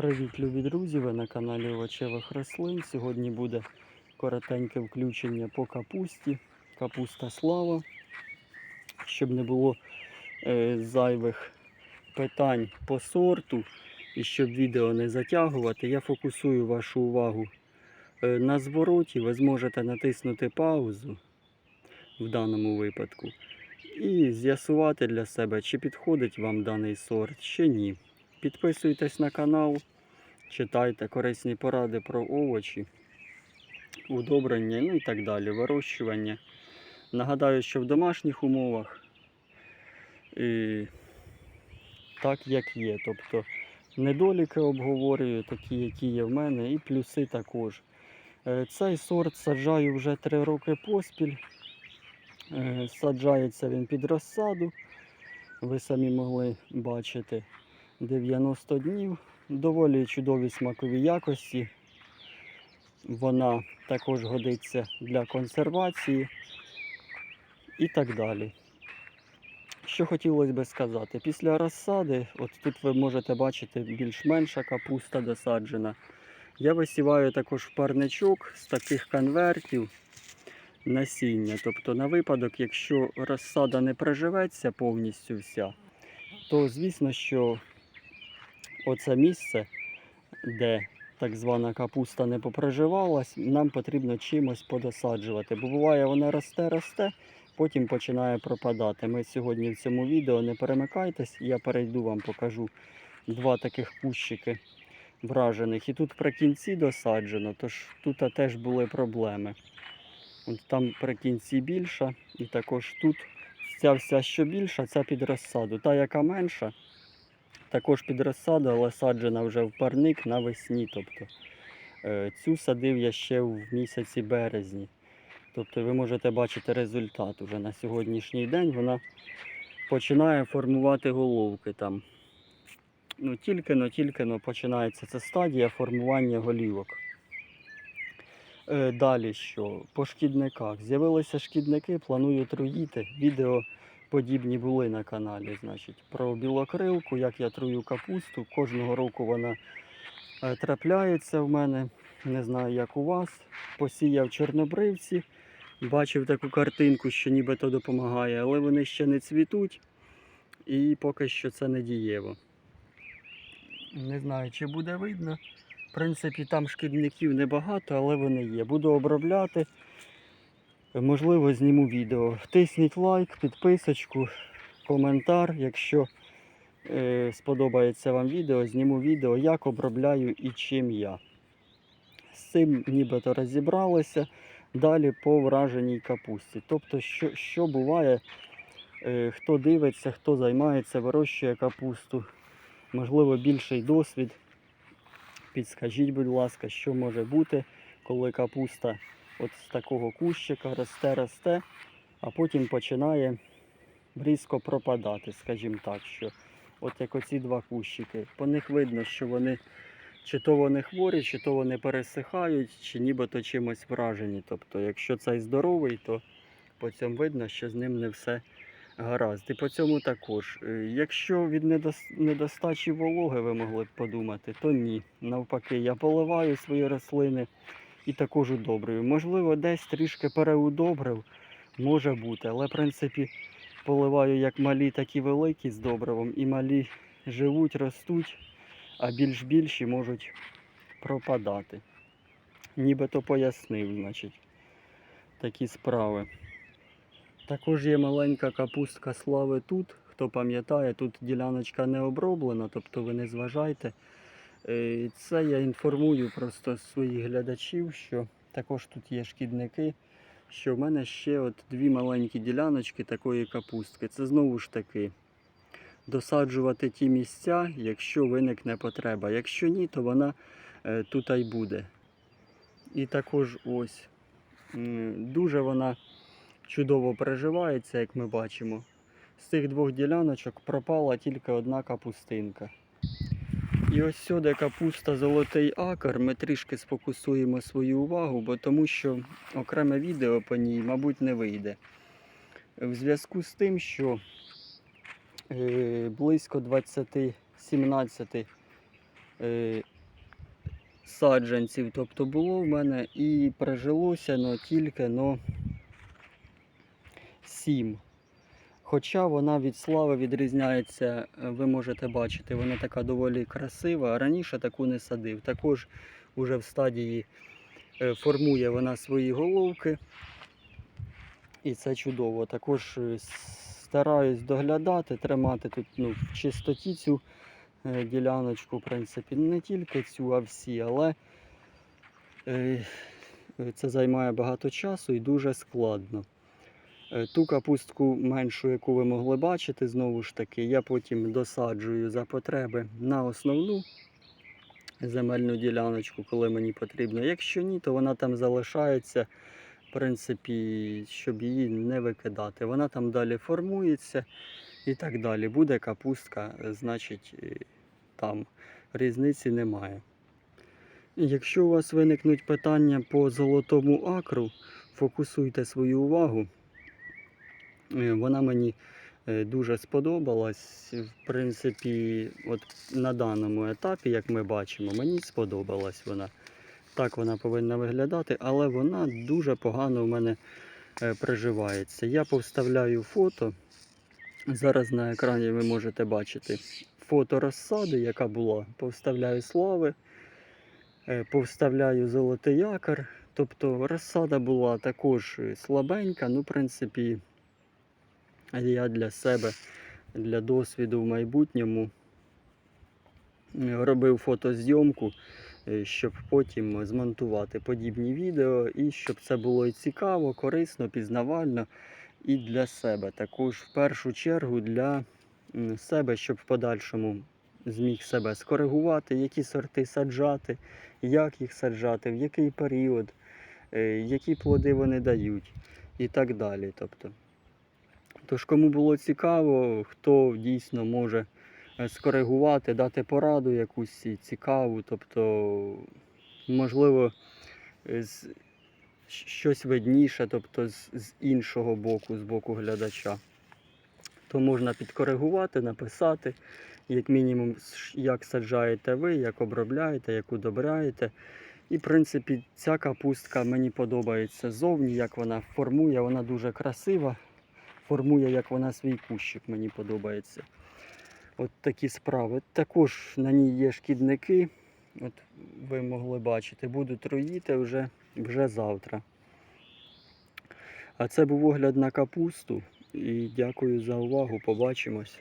Привіт, любі друзі! Ви на каналі Овочевих рослин. Сьогодні буде коротеньке включення по капусті. Капуста слава. Щоб не було е, зайвих питань по сорту і щоб відео не затягувати, я фокусую вашу увагу е, на звороті. Ви зможете натиснути паузу в даному випадку і з'ясувати для себе, чи підходить вам даний сорт, чи ні. Підписуйтесь на канал, читайте корисні поради про овочі, удобрення, ну і так далі, вирощування. Нагадаю, що в домашніх умовах і так як є. Тобто недоліки обговорюю, такі, які є в мене, і плюси також. Е, Цей сорт саджаю вже 3 роки поспіль. Е, Саджається він під розсаду. Ви самі могли бачити 90 днів. Доволі чудові смакові якості. Вона також годиться для консервації і так далі. Що хотілося би сказати, після розсади, от тут ви можете бачити більш-менша капуста досаджена. Я висіваю також в парничок з таких конвертів насіння. Тобто на випадок, якщо розсада не приживеться повністю вся, то звісно, що оце місце, де так звана капуста не поприживалась, нам потрібно чимось подосаджувати. Бо буває, вона росте, росте, потім починає пропадати. Ми сьогодні в цьому відео не перемикайтесь, я перейду вам покажу два таких кущики вражених. І тут при кінці досаджено, тож тут теж були проблеми. От там при кінці більша, і також тут ця вся що більша, ця під розсаду. Та, яка менша, також під розсаду, але саджена вже в парник навесні. Тобто е, цю садив я ще в місяці березні. Тобто ви можете бачити результат уже на сьогоднішній день. Вона починає формувати головки там. Ну, тільки-но, тільки-но починається ця стадія формування голівок. Е, Далі що? По шкідниках. З'явилися шкідники, планую труїти. Відео подібні були на каналі. Значить, про білокрилку, як я трую капусту. Кожного року вона е, трапляється в мене. Не знаю, як у вас. Посіяв чорнобривці. Бачив таку картинку, що нібито допомагає, але вони ще не цвітуть. І поки що це не дієво. Не знаю, чи буде видно. В принципі, там шкідників небагато, але вони є. Буду обробляти. Можливо, зніму відео. Тисніть лайк, підписочку, коментар. Якщо е, сподобається вам відео, зніму відео, як обробляю і чим я. З цим нібито розібралися. Далі по враженій капусті. Тобто, що, що буває, е, хто дивиться, хто займається, вирощує капусту, можливо, більший досвід. Підскажіть, будь ласка, що може бути, коли капуста от з такого кущика росте, росте, а потім починає різко пропадати, скажімо так, що от як оці два кущики. По них видно, що вони чи то вони хворі, чи то вони пересихають, чи нібито чимось вражені. Тобто, якщо цей здоровий, то по цьому видно, що з ним не все гаразд. І по цьому також. Е, Якщо від недостачі вологи ви могли б подумати, то ні. Навпаки, я поливаю свої рослини і також удобрюю. Можливо, десь трішки переудобрив, може бути, але в принципі поливаю як малі, так і великі з добривом. І малі живуть, ростуть, а більш більші можуть пропадати. Нібито пояснив, значить, такі справи. Також є маленька капустка слави тут. Хто пам'ятає, тут діляночка не оброблена, тобто ви не зважайте. Е, Це я інформую просто своїх глядачів, що також тут є шкідники, що в мене ще от дві маленькі діляночки такої капустки. Це знову ж таки досаджувати ті місця, якщо виникне потреба. Якщо ні, то вона е, тут й буде. І також ось дуже вона чудово переживається, як ми бачимо. З цих двох діляночок пропала тільки одна капустинка. І ось сюди капуста Золотий акр. Ми трішки сфокусуємо свою увагу, бо тому що окреме відео по ній, мабуть, не вийде. В зв'язку з тим, що е, близько 20-17 е, саджанців. Тобто було в мене і прижилося но тільки но 7. Хоча вона від слави відрізняється, е, ви можете бачити, вона така доволі красива. Раніше таку не садив. Також уже в стадії е, формує вона свої головки. І це чудово. Також е, стараюсь доглядати, тримати тут ну, в чистоті цю діляночку, в принципі, не тільки цю, а всі, але це займає багато часу і дуже складно. Е, Ту капустку меншу, яку ви могли бачити, знову ж таки, я потім досаджую за потреби на основну земельну діляночку, коли мені потрібно. Якщо ні, то вона там залишається, в принципі, щоб її не викидати. Вона там далі формується і так далі. Буде капустка, е, значить, е, там різниці немає. Якщо у вас виникнуть питання по золотому акру, фокусуйте свою увагу. Е, Вона мені е, дуже сподобалась. В принципі, от на даному етапі, як ми бачимо, мені сподобалась вона. Так вона повинна виглядати, але вона дуже погано в мене е, приживається. Я повставляю фото. Зараз на екрані ви можете бачити фото розсади, яка була. Повставляю слави, повставляю золотий якор. Тобто розсада була також слабенька, ну, в принципі, я для себе, для досвіду в майбутньому робив фотозйомку, е, щоб потім змонтувати подібні відео і щоб це було і цікаво, корисно, пізнавально і для себе. Також в першу чергу для себе, щоб в подальшому зміг себе скоригувати, які сорти саджати, як їх саджати, в який період, е, які плоди вони дають і так далі. Тобто. Тож, кому було цікаво, хто дійсно може е, скоригувати, дати пораду якусь цікаву, тобто, можливо, з, щось видніше, тобто з, з іншого боку, з боку глядача, то можна підкоригувати, написати, як мінімум, як саджаєте ви, як обробляєте, як удобряєте. І, в принципі, ця капустка мені подобається ззовні, як вона формує, вона дуже красива формує, як вона свій кущик, мені подобається. От такі справи. Також на ній є шкідники. От ви могли бачити, буду троїти вже, вже завтра. А це був огляд на капусту. І дякую за увагу. Побачимось.